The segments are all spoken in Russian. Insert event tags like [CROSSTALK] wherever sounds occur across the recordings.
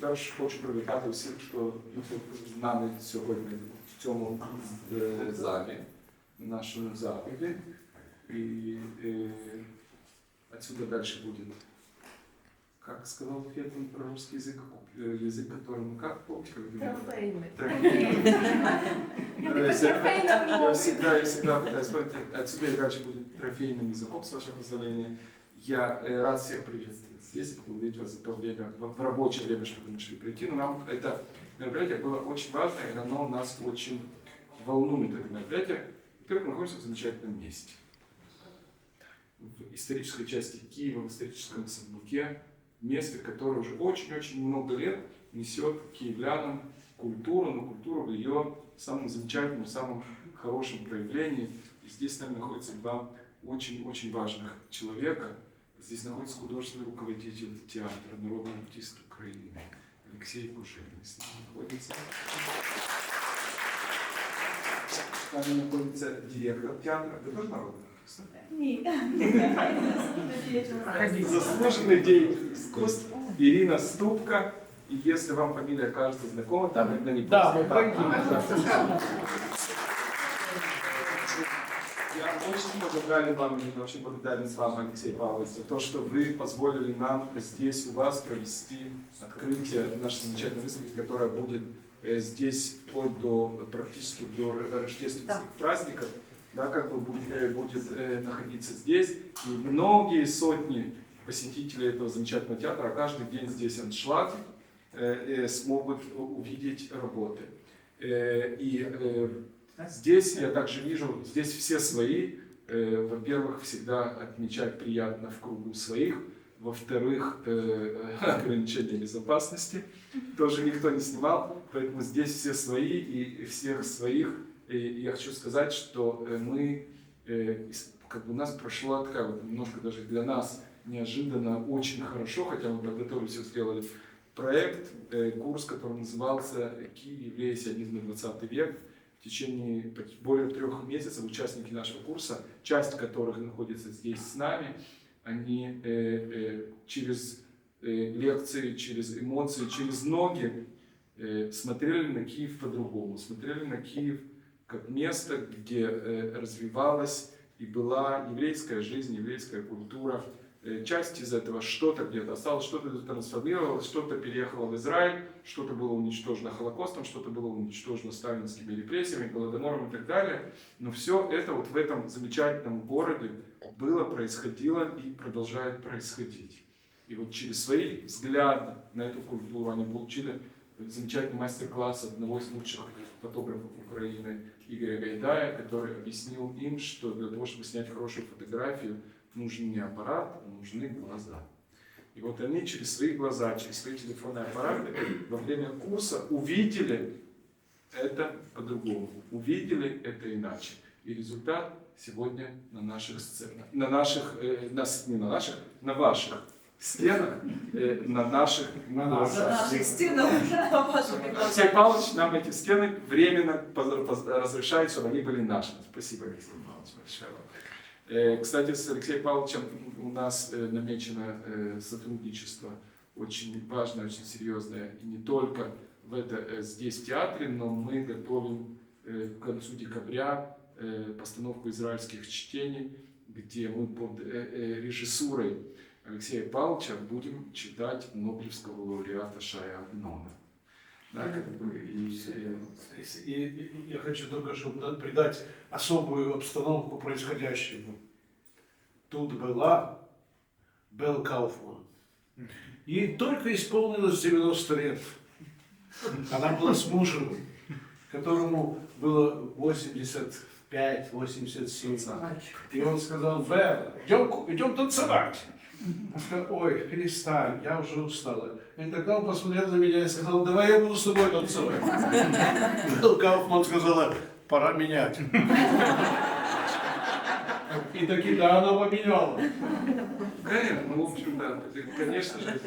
теж хочу привітати всіх, хто тут з нами сьогодні в цьому е, залі, на нашому заході. И э, отсюда дальше будет, как сказал Фетман про русский язык, э, язык, которым как помните, как говорил? Трофейми. Трофейм. Я Да, я такой всегда- трофейный Я мог. всегда, я всегда пытаюсь понять, отсюда и дальше будет трофейным языком, с вашего позволения. Я э, рад всех приветствовать здесь, поблагодарить вас за то время, в, рабочее время, что вы решили прийти. Но нам это мероприятие было очень важно, и оно нас очень волнует, это мероприятие. Во-первых, мы находимся в замечательном месте. В исторической части Киева, в историческом особняке, место, которое уже очень-очень много лет несет киевлянам культуру, но культуру в ее самом замечательном, самом хорошем проявлении. И здесь с нами находятся два очень-очень важных человека. Здесь находится художественный руководитель театра Народного артиста Украины Алексей Кушевин. С нами находится. С нами находится директор театра. Ты тоже народный артист? Ні. Заслуженный деятель искусств Ирина Ступка. И если вам фамилия кажется знакома, там это не Да, мы так. пройдем. Я очень благодарен вам, и очень благодарен с вам, Алексей Павлович, за то, что вы позволили нам здесь у вас провести открытие нашей замечательной выставки, которая будет э, здесь вплоть до практически до рождественских Да. праздников, да, как бы будет, э, будет э, находиться здесь. И многие сотни посетителей этого замечательного театра, а каждый день здесь аншлаг, смогут увидеть работы. И здесь я также вижу, здесь все свои. Э, Во-первых, всегда отмечать приятно в кругу своих. Во-вторых, э, [LAUGHS] ограничения безопасности тоже никто не снимал, поэтому здесь все свои и всех своих. И я хочу сказать, что э, мы, как бы у нас прошла такая вот немножко даже для нас неожиданно очень хорошо, хотя мы подготовили все, сделали проект, курс, который назывался «Киев, евреи, сионизм и 20 век». В течение более трех месяцев участники нашего курса, часть которых находится здесь с нами, они э, э, через э, лекции, через эмоции, через ноги э, смотрели на Киев по-другому, смотрели на Киев как место, где э, развивалась и была еврейская жизнь, еврейская культура. Э, Часть из этого что-то где-то осталось, что-то трансформировалось, что-то переехало в Израиль, что-то было уничтожено Холокостом, что-то было уничтожено сталинскими репрессиями, Голодомором и так далее. Но все это вот в этом замечательном городе было, происходило и продолжает происходить. И вот через свои взгляды на эту культуру они получили замечательный мастер-класс одного из лучших фотографов Украины Игоря Гайдая, который объяснил им, что для того, чтобы снять хорошую фотографию, нужен не аппарат, а нужны глаза. И вот они через свои глаза, через свои телефонные аппараты во время курса увидели это по-другому, увидели это иначе. И результат сегодня на наших сценах, на наших, э, на не на наших, на ваших стенах, э, на наших, на наших. наших стінах [LAUGHS] на ваших Алексей Павлович нам эти стены временно разрешает, чтобы они были нашими. Спасибо, Алексей Павлович, большое вам. Э, Кстати, с Алексеем Павловичем у нас э, намечено э, сотрудничество очень важное, очень серьезное. И не только в это, здесь в театре, но мы готовим к концу декабря постановку израильских чтений, где мы под режиссурой Алексея Павловича будем читать Нобелевского лауреата Шая Агнона. Да, как бы, и, И, и- я хочу только, чтобы да- придать особую обстановку происходящему. Тут была Белл Кауфман. Ей только исполнилось 90 лет. Она была с мужем, которому было 85-87. И он сказал, Белла, идем, идем танцевать. Она сказала, ой, перестань, я уже устала. И тогда он посмотрел на меня и сказал, давай я буду с тобой танцевать. Белл Кауфман сказала, пора менять. И таки да, она поменяла. Конечно, ну, в общем, да, конечно же.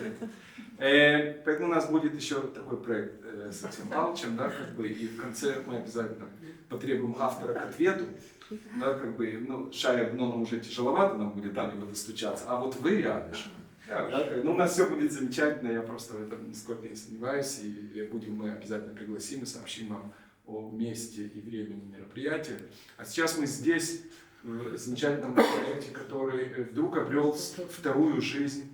Э, поэтому у нас будет еще такой проект э, с Алексеем Павловичем, да, как бы, и в конце мы обязательно потребуем автора к ответу, да, как бы, ну, Шая Гноном уже тяжеловато нам будет до него достучаться, а вот вы рядышком. Ну, у нас все будет замечательно, я просто в этом нисколько не сомневаюсь, и будем мы обязательно пригласим и сообщим вам о месте и времени мероприятия. А сейчас мы здесь, в замечательном проекте, который э, вдруг обрел вторую жизнь.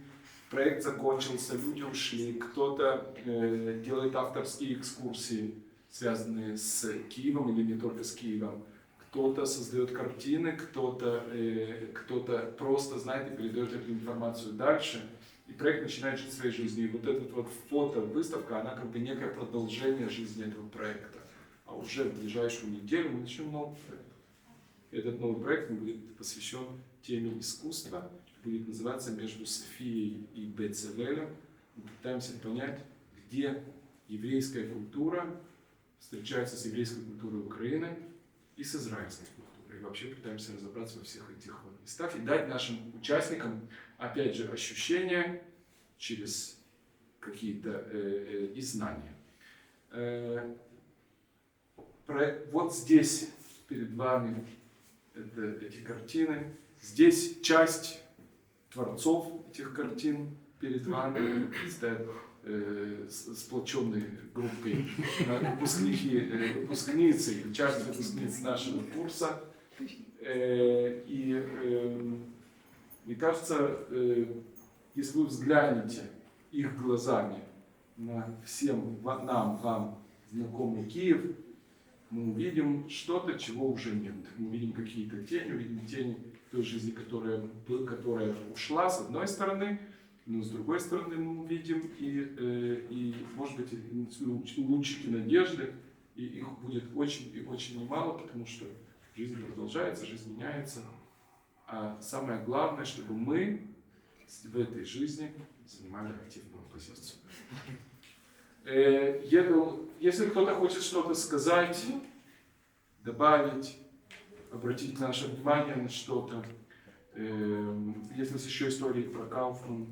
Проект закончился, люди ушли, кто-то э, делает авторские экскурсии, связанные с Киевом или не только с Киевом. Кто-то создает картины, кто-то э, кто-то просто знает и передает эту информацию дальше. И проект начинает жить своей жизнью. И вот этот вот фото-выставка, она как бы некое продолжение жизни этого проекта. А уже в ближайшую неделю мы начнем новый проект. Этот новый проект будет посвящен теме искусства, будет называться «Между Софией и Бецелелем». Мы пытаемся понять, где еврейская культура встречается с еврейской культурой Украины и с израильской культурой. И вообще пытаемся разобраться во всех этих вот местах и дать нашим участникам, опять же, ощущения через какие-то э, э, и знания. Э, про- вот здесь перед вами это, эти картины. Здесь часть творцов этих картин перед вами стоят э, сплоченной группой э, выпускники, э, выпускницы, часть выпускниц нашего курса. Э, и э, мне кажется, если вы взглянете их глазами на всем нам, вам знакомый Киев, мы увидим что-то, чего уже нет. Мы увидим какие-то тени, увидим тени той жизни, которая, которая ушла с одной стороны, но с другой стороны мы увидим и, э, и может быть, и луч- лучики надежды, и их будет очень и очень немало, потому что жизнь продолжается, жизнь меняется. А самое главное, чтобы мы в этой жизни занимали активную позицию. Э, Если кто-то хочет что-то сказать, добавить, обратить наше внимание на что-то, э, если есть еще истории про Кауфман,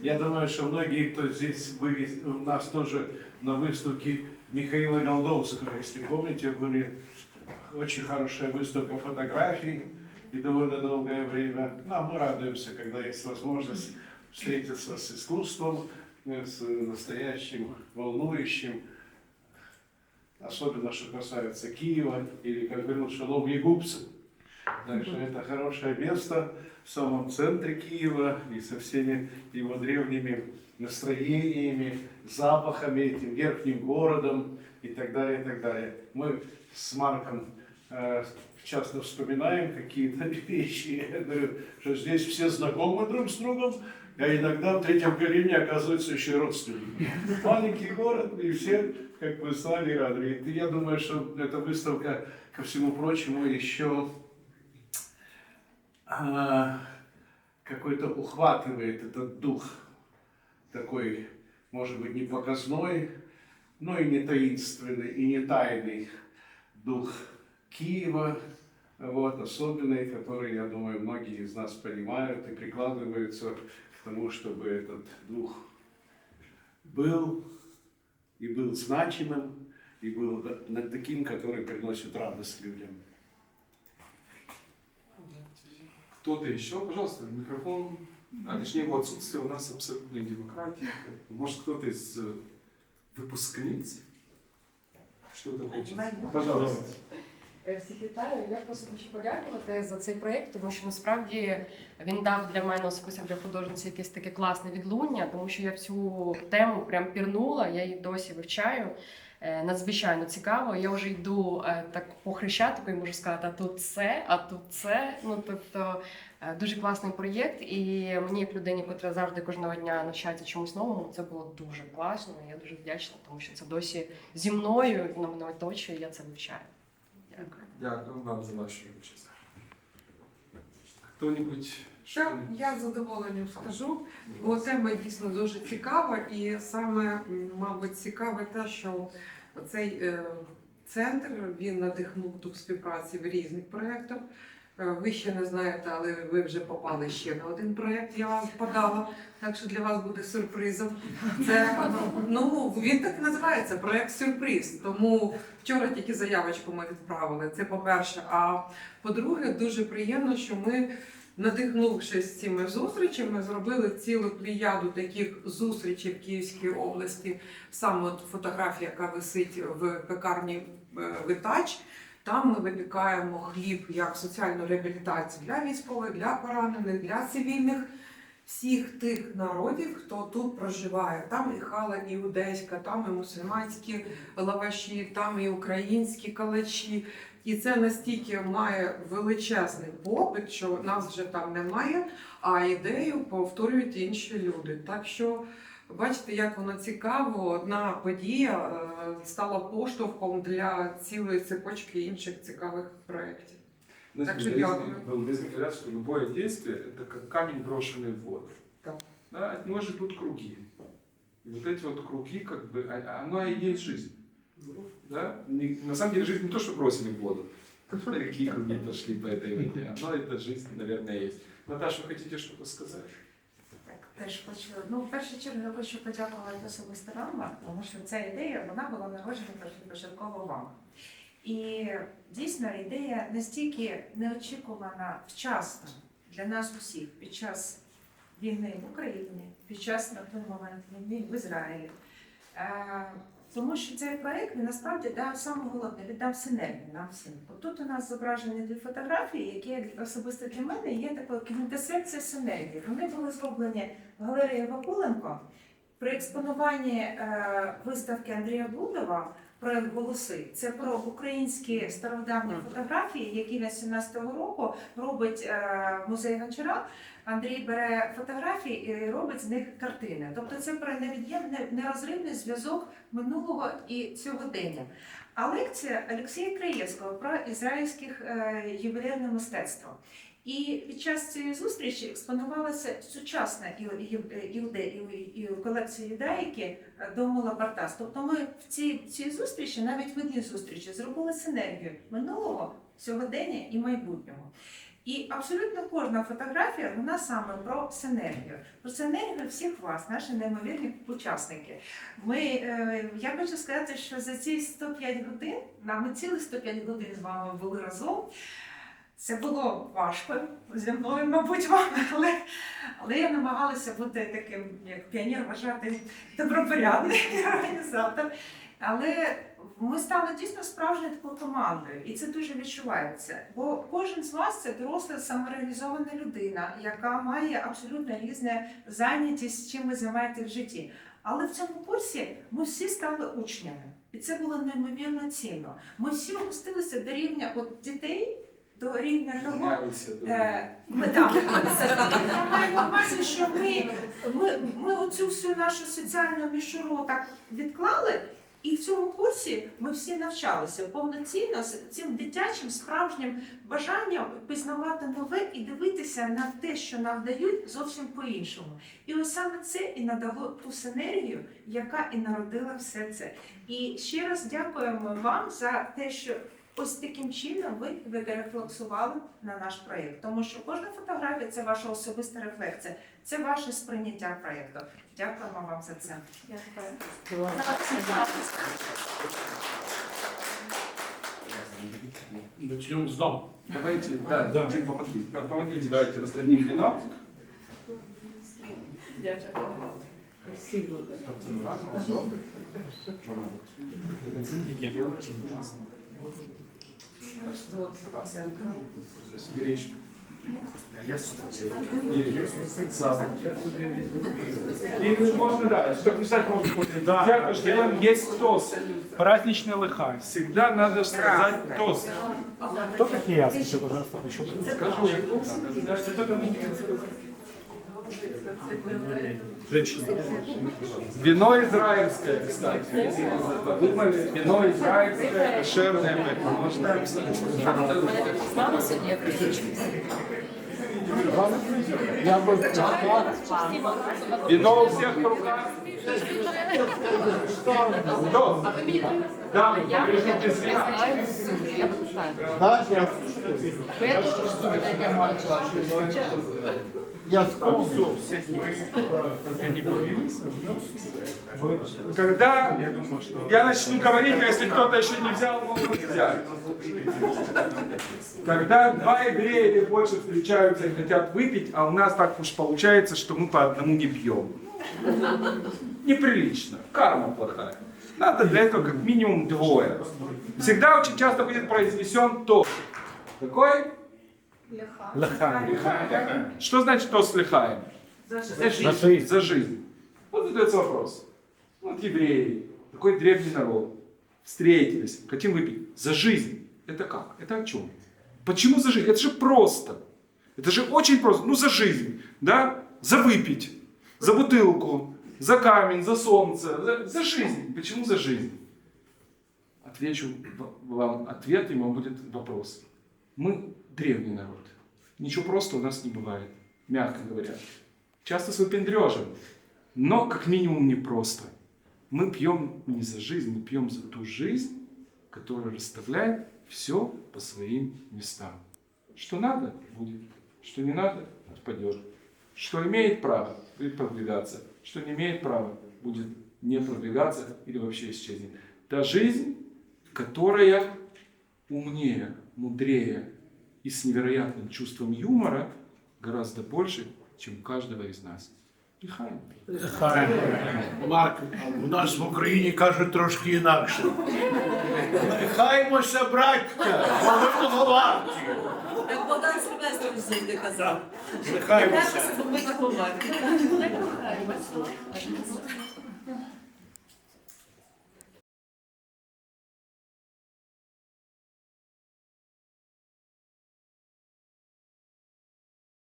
Я думаю, что многие, кто здесь были у нас тоже на выставке Михаила Голдовского, если помните, были очень хорошая выставка фотографий и довольно долгое время. Ну, а мы радуемся, когда есть возможность встретиться с искусством, э, с настоящим, волнующим, особенно что касается Киева, или, как говорил Шалом Егупцев. Так что это хорошее место в самом центре Киева и со всеми его древними настроениями, запахами, этим верхним городом и так далее, и так далее. Мы с Марком э, часто вспоминаем какие-то [LAUGHS] вещи. Я говорю, что здесь все знакомы друг с другом, а иногда в третьем колене оказываются еще родственники. [LAUGHS] Маленький город, и все как бы слали и рады. И я думаю, что эта выставка, ко всему прочему, еще а, какой-то ухватывает этот дух такой, может быть, не показной, но и не таинственный, и не тайный дух Киева, вот, особенный, который, я думаю, многие из нас понимают и прикладываются к тому, чтобы этот дух был и был значимым, и был таким, который приносит радость людям. Кто-то еще, пожалуйста, микрофон. А точнее, его отсутствие у нас абсолютная демократия. Может, кто-то из э, выпускниц что-то хочет? Пожалуйста. Всіх вітаю. Я просто хочу подякувати за цей проєкт, тому що насправді він дав для мене особисто для художниці якесь таке класне відлуння, тому що я в цю тему прям пірнула, я її досі вивчаю. Е, Надзвичайно цікаво. Я вже йду е, так по хрещатику і можу сказати, а тут це, а тут це. Ну тобто е, дуже класний проєкт. І мені, як людині, яка завжди кожного дня навчається чомусь новому, це було дуже класно. Я дуже вдячна, тому що це досі зі мною, воно мене оточує, я це вивчаю. Дякую. Дякую вам за вашу участь. Хто-нибудь? Що я з задоволенням скажу, бо тема дійсно дуже цікава, і саме, мабуть, цікаве те, що цей е, центр він надихнув дух співпраці в різних проєктах. Е, Ви ще не знаєте, але ви вже попали ще на один проєкт, я вам подала, так що для вас буде сюрпризом. Це ну він так називається проєкт сюрприз. Тому вчора тільки заявочку ми відправили. Це по-перше. А по-друге, дуже приємно, що ми надихнувшись цими зустрічами, зробили цілу плеяду таких зустрічей в Київській області. Саме от фотографія, яка висить в пекарні е, Витач. Там ми випікаємо хліб як соціальну реабілітацію для військових, для поранених, для цивільних, всіх тих народів, хто тут проживає. Там і хала іудейська, там і мусульманські лаваші, там і українські калачі. І це настільки має величезний попит, що нас вже там немає, а ідею повторюють інші люди. Так що бачите, як воно цікаво. Одна подія е, стала поштовхом для цілої цепочки інших цікавих проєктів. Знаете, Так что буддизм- дякую. в буддизме говорят, что любое действие – это как камень, брошенный в воду. Да. Да, от него же идут круги. И вот эти вот круги, как бы, а- оно и есть жизнь. Да? Не- на самом деле жизнь не то, что бросили в воду. Смотри, какие круги пошли по этой воде. Оно, это жизнь, наверное, есть. Наташа, вы хотите что-то сказать? Так, теж хочу. Ну, в першу чергу я хочу подякувати особисто вам, тому що ця ідея вона була народжена першопочатково вам. І дійсно ідея настільки неочікувана вчасно для нас усіх під час війни в Україні, під час на той момент війни в Ізраїлі. тому що цей проект він насправді дав саме головне, він дав синергію нам всім. Тут у нас зображені дві фотографії, які особисто для мене є такою квінтесенція синергії. Вони були зроблені в галереї Вакуленко при експонуванні е, виставки Андрія Блудова про голоси. Це про українські стародавні фотографії, які на 17-го року робить е, музей Гончара. Андрій бере фотографії і робить з них картини. Тобто це про невід'ємний нерозривний зв'язок минулого і сьогодення. А лекція Олексія Краєвського про ізраїльських е, ювелірне мистецтво. І під час цієї зустрічі експонувалася сучасна колекція юдаїки е, до Бартас. Тобто ми в цій, цій зустрічі, навіть в одній зустрічі, зробили синергію минулого, сьогодення і майбутнього. І абсолютно кожна фотографія вона саме про синергію. Про синергію всіх вас, наші неймовірні учасники. Ми, е, я хочу сказати, що за ці 105 годин, ми цілих 105 годин з вами були разом. Це було важко зі мною, мабуть, вам, але, але я намагалася бути таким, як піонер, вважати добропорядний [LAUGHS] організатор. Але ми стали дійсно справжньою такою командою, і це дуже відчувається. Бо кожен з вас це доросла самореалізована людина, яка має абсолютно різне зайнятість, чим ви займаєтесь в житті. Але в цьому курсі ми всі стали учнями, і це було неймовірно цінно. Ми всі опустилися до рівня от дітей, до рівня того. Е, Ми на увазі, що ми, ми, ми оцю всю нашу соціальну мішуру так відклали, і в цьому курсі ми всі навчалися повноцінно з цим дитячим справжнім бажанням пізнавати нове і дивитися на те, що нам дають зовсім по-іншому. І ось саме це і надало ту синергію, яка і народила все це. І ще раз дякуємо вам за те, що ось таким чином ви відрефлексували на наш проєкт. Тому що кожна фотографія це ваша особиста рефлексія, це ваше сприйняття проєкту. Дякуємо вам за це. Начнем с дом. Давайте, да, Да. помогите, помогите, давайте Гречка. И можно, да, что писать можно. Да. Дякую, сделаем есть тост. Праздничный лыхай. Всегда надо сказать тост. Кто как не я, скажите, пожалуйста, еще Скажу. женщина. Вино израильское, кстати. Подумали, вино израильское, кошерное, поэтому можно Я бы... Вино у всех в руках. Кто? Да, покажите свет. Да, я... Я скажу. Когда я начну говорить, а если кто-то еще не взял, могут взять. Когда два еврея или больше встречаются и хотят выпить, а у нас так уж получается, что мы по одному не пьем. Неприлично. Карма плохая. Надо для этого как минимум двое. Всегда очень часто будет произнесен то. Какой? Лихай. Что значит то с лихаем? За жизнь. За жизнь. Вот задается вопрос. Вот евреи, такой древний народ, встретились, хотим выпить за жизнь. Это как? Это о чем? Почему за жизнь? Это же просто. Это же очень просто. Ну, за жизнь, да? За выпить, за бутылку, за камень, за солнце, за, за жизнь. Почему за жизнь? Отвечу вам ответ, и вам будет вопрос. Мы древний народ. Ничего просто у нас не бывает, мягко говоря. Часто с выпендрежем, но как минимум не просто. Мы пьем не за жизнь, мы пьем за ту жизнь, которая расставляет все по своим местам. Что надо, будет. Что не надо, отпадет. Что имеет право, будет продвигаться. Что не имеет права, будет не продвигаться или вообще исчезнет. Та жизнь, которая умнее, мудрее и с невероятным чувством юмора гораздо больше, чем у каждого из нас. Лихаем. Лихай. Марк, у нас в Україні кажуть трошки інакше. Нехаймося, браття, бо ми варті. Так Богдан Сильвестрович завжди казав. Нехаймося. Треба себе виховати.